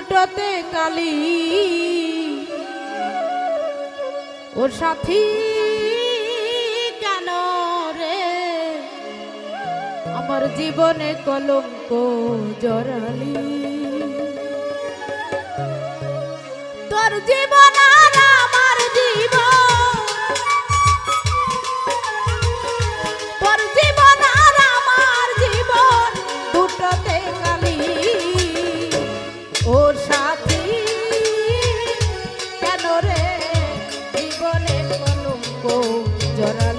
দুটোতে কালি। ওর সাথী কেন রে? আমার জীবনে কলঙ্ক জড়ালি। তোর জীবন জড়ালি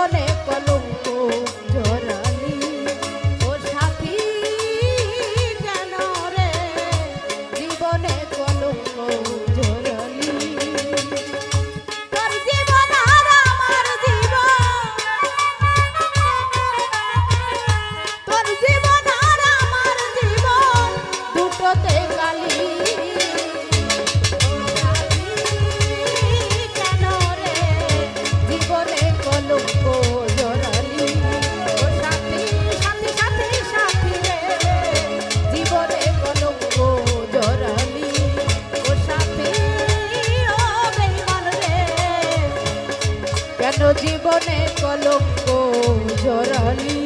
corazones. জীবনে কলঙ্ক জড়ালি